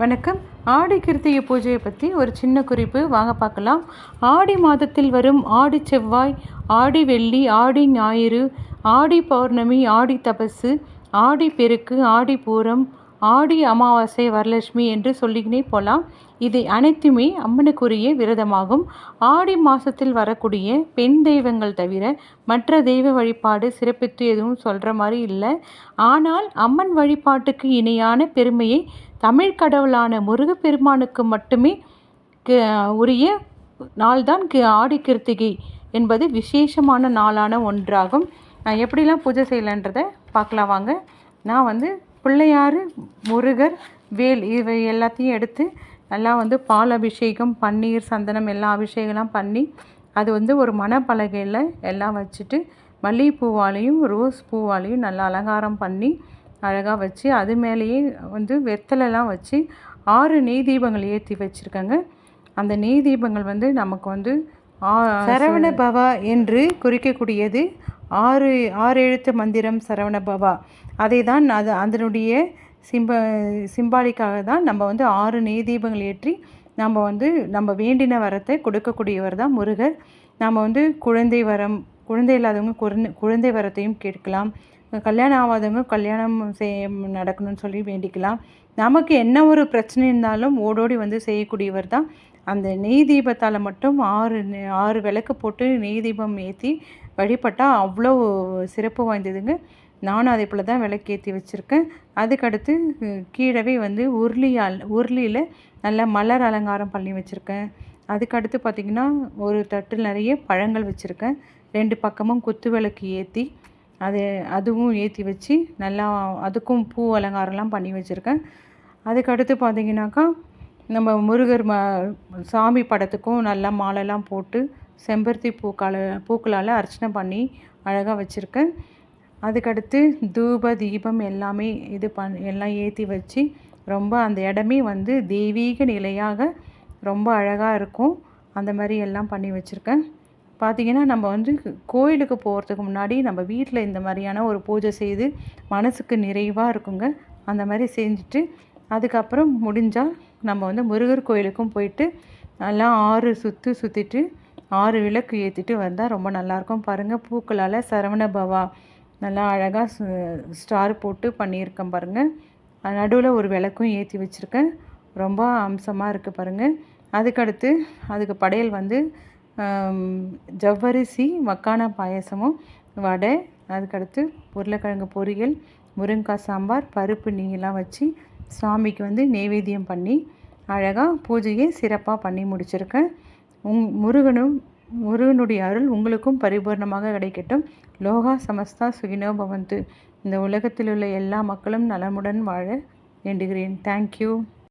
வணக்கம். ஆடி கிருத்திகை பூஜையை பற்றி ஒரு சின்ன குறிப்பு. வாங்க பார்க்கலாம். ஆடி மாதத்தில் வரும் ஆடி செவ்வாய் ஆடி வெள்ளி ஆடி ஞாயிறு ஆடி பௌர்ணமி ஆடி தபசு ஆடி பெருக்கு ஆடி பூரம் ஆடி அமாவாசை வரலட்சுமி என்று சொல்லிக்கினே போகலாம் இது அனைத்துமே அம்மனுக்குரிய விரதமாகும். ஆடி மாதத்தில் வரக்கூடிய பெண் தெய்வங்கள் தவிர மற்ற தெய்வ வழிபாடு சிறப்பித்து எதுவும் சொல்கிற மாதிரி இல்லை. ஆனால் அம்மன் வழிபாட்டுக்கு இணையான பெருமையை தமிழ் கடவுளான முருகப்பெருமானுக்கு மட்டுமே உரிய நாள்தான் ஆடி கிருத்திகை என்பது விசேஷமான நாளான ஒன்றாகும். எப்படிலாம் பூஜை செய்யலான்றதை பார்க்கலாம் வாங்க. நான் வந்து பிள்ளையார் முருகர் வேல் இவை எல்லாத்தையும் எடுத்து நல்லா வந்து பால் அபிஷேகம் பன்னீர் சந்தனம் எல்லா அபிஷேகம்லாம் பண்ணி அது வந்து ஒரு மணப்பலகையில் எல்லாம் வச்சுட்டு மல்லிகைப்பூவாலையும் ரோஸ் பூவாலையும் நல்லா அலங்காரம் பண்ணி அழகாக வச்சு அது மேலேயே வந்து வெத்தலைலாம் வச்சு ஆறு நெய் தீபங்கள் ஏற்றி வச்சுருக்காங்க. அந்த நெய் தீபங்கள் வந்து நமக்கு வந்து சரவண பவா என்று குறிக்கக்கூடியது. ஆறு ஆறு எழுத்து மந்திரம் சரவண பவா. அதை தான் அது அதனுடைய சிம்ப சிம்பாலிக்காக தான் நம்ம வந்து ஆறு நெய் தீபங்கள் ஏற்றி நம்ம வந்து நம்ம வேண்டின வரத்தை கொடுக்கக்கூடியவர் தான் முருகர். நம்ம வந்து குழந்தை வரம் குழந்தை இல்லாதவங்க குழந்தை குழந்தை வரத்தையும் கேட்கலாம். கல்யாணம் ஆகாதவங்க கல்யாணம் செய்ய நடக்கணும்னு சொல்லி வேண்டிக்கலாம். நமக்கு என்ன ஒரு பிரச்சனை இருந்தாலும் ஓடோடி வந்து செய்யக்கூடியவர் தான் அந்த நெய் தீபத்தால் மட்டும் ஆறு ஆறு விளக்கு போட்டு நெய் தீபம் ஏற்றி வழிபட்டால் அவ்வளோ சிறப்பு வாய்ந்ததுங்க. நானும் அதே போல் தான் விளக்கேற்றி வச்சுருக்கேன். அதுக்கடுத்து கீழவே வந்து உருளியால் உருளியில் நல்ல மலர் அலங்காரம் பண்ணி வச்சுருக்கேன். அதுக்கடுத்து பார்த்திங்கன்னா ஒரு தட்டில் நிறைய பழங்கள் வச்சுருக்கேன். ரெண்டு பக்கமும் குத்து விளக்கு ஏற்றி அது அதுவும் ஏற்றி வச்சு நல்லா அதுக்கும் பூ அலங்காரம்லாம் பண்ணி வச்சுருக்கேன். அதுக்கடுத்து பார்த்திங்கனாக்கா நம்ம முருகர் ம சாமி படத்துக்கும் நல்லா மாலைலாம் போட்டு செம்பருத்தி பூக்கால பூக்களால் அர்ச்சனை பண்ணி அழகாக வச்சுருக்கேன். அதுக்கடுத்து தூப தீபம் எல்லாமே இது பண் எல்லாம் ஏற்றி வச்சு ரொம்ப அந்த இடமே வந்து தெய்வீக நிலையாக ரொம்ப அழகாக இருக்கும். அந்த மாதிரி எல்லாம் பண்ணி வச்சுருக்கேன். பார்த்திங்கன்னா நம்ம வந்து கோயிலுக்கு போகிறதுக்கு முன்னாடி நம்ம வீட்டில் இந்த மாதிரியான ஒரு பூஜை செய்து மனசுக்கு நிறைவாக இருக்குங்க. அந்த மாதிரி செஞ்சுட்டு அதுக்கப்புறம் முடிஞ்சால் நம்ம வந்து முருகர் கோயிலுக்கும் போயிட்டு நல்லா ஆறு சுற்று சுற்றிட்டு ஆறு விளக்கு ஏற்றிட்டு வந்தால் ரொம்ப நல்லாயிருக்கும் பாருங்கள் பூக்களால் சரவண பவா. நல்லா அழகாக ஸ்டார் போட்டு பண்ணியிருக்கேன் பாருங்கள் நடுவில் ஒரு விளக்கும் ஏற்றி வச்சுருக்கேன். ரொம்ப அம்சமாக இருக்குது பாருங்கள் அதுக்கடுத்து அதுக்கு படையல் வந்து ஜவ்வரிசி மக்கானா பாயசமும் வடை அதுக்கடுத்து உருளைக்கிழங்கு பொரியல் முருங்காய் சாம்பார் பருப்பு நெய்யெல்லாம் வச்சு சாமிக்கு வந்து நெய்வேத்தியம் பண்ணி அழகாக பூஜையை சிறப்பாக பண்ணி முடிச்சிருக்கேன். உங் முருகனும் முருகனுடைய அருள் உங்களுக்கும் பரிபூர்ணமாக கிடைக்கட்டும். லோகா சமஸ்தா சுகினோ பவந்து. இந்த உலகத்தில் உள்ள எல்லா மக்களும் நலமுடன் வாழ வேண்டுகிறேன். தேங்க்யூ